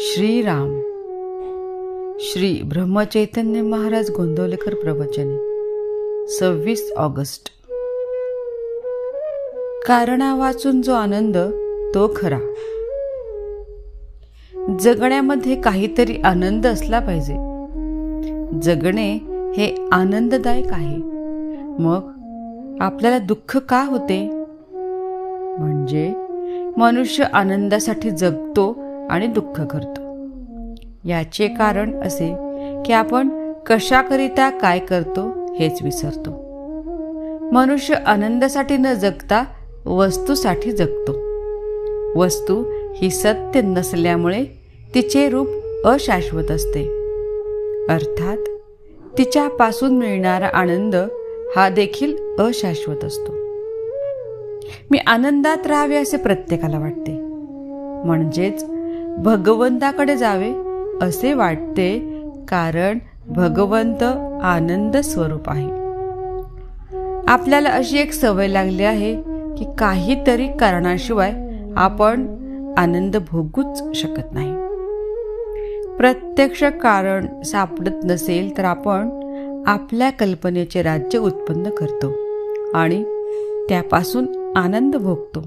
श्रीराम। श्री ब्रह्मचैतन्य महाराज गोंदवलेकर प्रवचने सव्वीस ऑगस्ट. कारणा वाचून जो आनंद तो खरा. जगण्यामध्ये काहीतरी आनंद असला पाहिजे. जगणे हे आनंददायक आहे. मग आपल्याला दुःख का होते? म्हणजे मनुष्य आनंदासाठी जगतो आणि दुःख करतो. याचे कारण असे की आपण कशाकरिता काय करतो हेच विसरतो. मनुष्य आनंदासाठी न जगता वस्तूसाठी जगतो. वस्तू ही सत्य नसल्यामुळे तिचे रूप अशाश्वत असते. अर्थात तिच्यापासून मिळणारा आनंद हा देखील अशाश्वत असतो. मी आनंदात राहावे असे प्रत्येकाला वाटते. म्हणजेच भगवंताकडे जावे असे वाटते कारण भगवंत आनंद स्वरूप आहे. आपल्याला अशी एक सवय लागली आहे की काहीतरी कारणाशिवाय आपण आनंद भोगूच शकत नाही. प्रत्यक्ष कारण सापडत नसेल तर आपण आपल्या कल्पनेचे राज्य उत्पन्न करतो आणि त्यापासून आनंद भोगतो.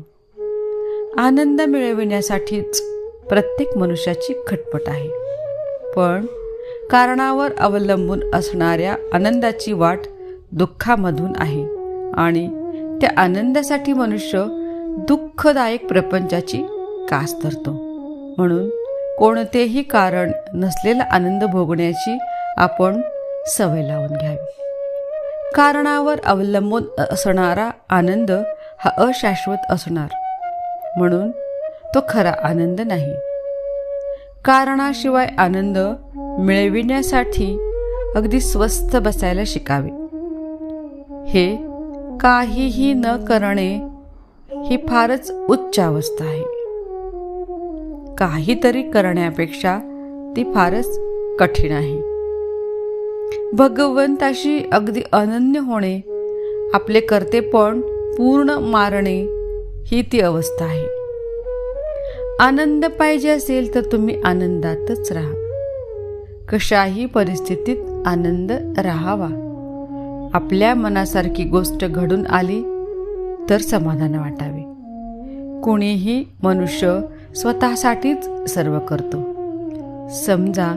आनंद मिळविण्यासाठीच प्रत्येक मनुष्याची खटपट आहे. पण कारणावर अवलंबून असणाऱ्या आनंदाची वाट दुःखामधून आहे आणि त्या आनंदासाठी मनुष्य दुःखदायक प्रपंचाची कास धरतो. म्हणून कोणतेही कारण नसलेला आनंद भोगण्याची आपण सवय लावून घ्यावी. कारणावर अवलंबून असणारा आनंद हा अशाश्वत असणार. म्हणून तो खरा आनंद नाही. कारणाशिवाय आनंद मिळविण्यासाठी अगदी स्वस्थ बसायला शिकावे. हे काहीही न करणे ही फारच उच्च अवस्था आहे. काहीतरी करण्यापेक्षा ती फारच कठीण आहे. भगवंताशी अगदी अनन्य होणे आपले कर्तेपण पूर्ण मारणे ही ती अवस्था आहे. आनंद पाहिजे असेल तर तुम्ही आनंदातच राहा. कशाही परिस्थितीत आनंद राहावा. आपल्या मनासारखी गोष्ट घडून आली तर समाधान वाटावे. कुणीही मनुष्य स्वतःसाठीच सर्व करतो. समजा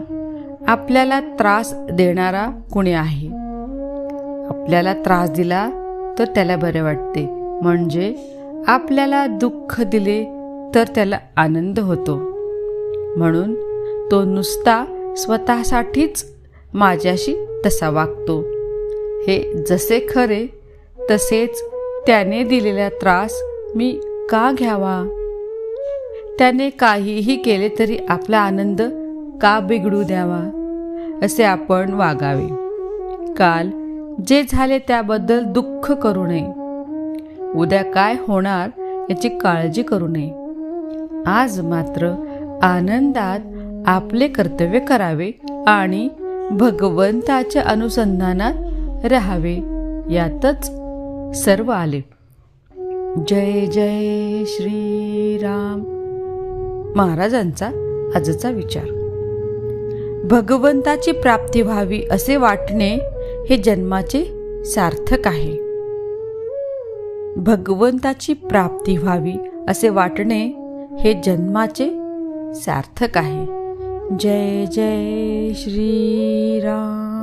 आपल्याला त्रास देणारा कुणी आहे? आपल्याला त्रास दिला तर त्याला बरे वाटते. म्हणजे आपल्याला दुःख दिले तर त्याला आनंद होतो. म्हणून तो नुसता स्वतःसाठीच माझ्याशी तसा वागतो. हे जसे खरे तसेच त्याने दिलेला त्रास मी का घ्यावा? त्याने काहीही केले तरी आपला आनंद का बिघडू द्यावा असे आपण वागावे. काल जे झाले त्याबद्दल दुःख करू नये. उद्या काय होणार याची काळजी करू नये. आज मात्र आनंदात आपले कर्तव्य करावे आणि भगवंताच्या अनुसंधानात राहावे यातच सर्व आले. जय जय श्रीराम. महाराजांचा आजचा विचार. भगवंताची प्राप्ती व्हावी असे वाटणे हे जन्माचे सार्थक आहे. भगवंताची प्राप्ती व्हावी असे वाटणे हे जन्माचे सार्थक आहे. जय जय श्रीराम.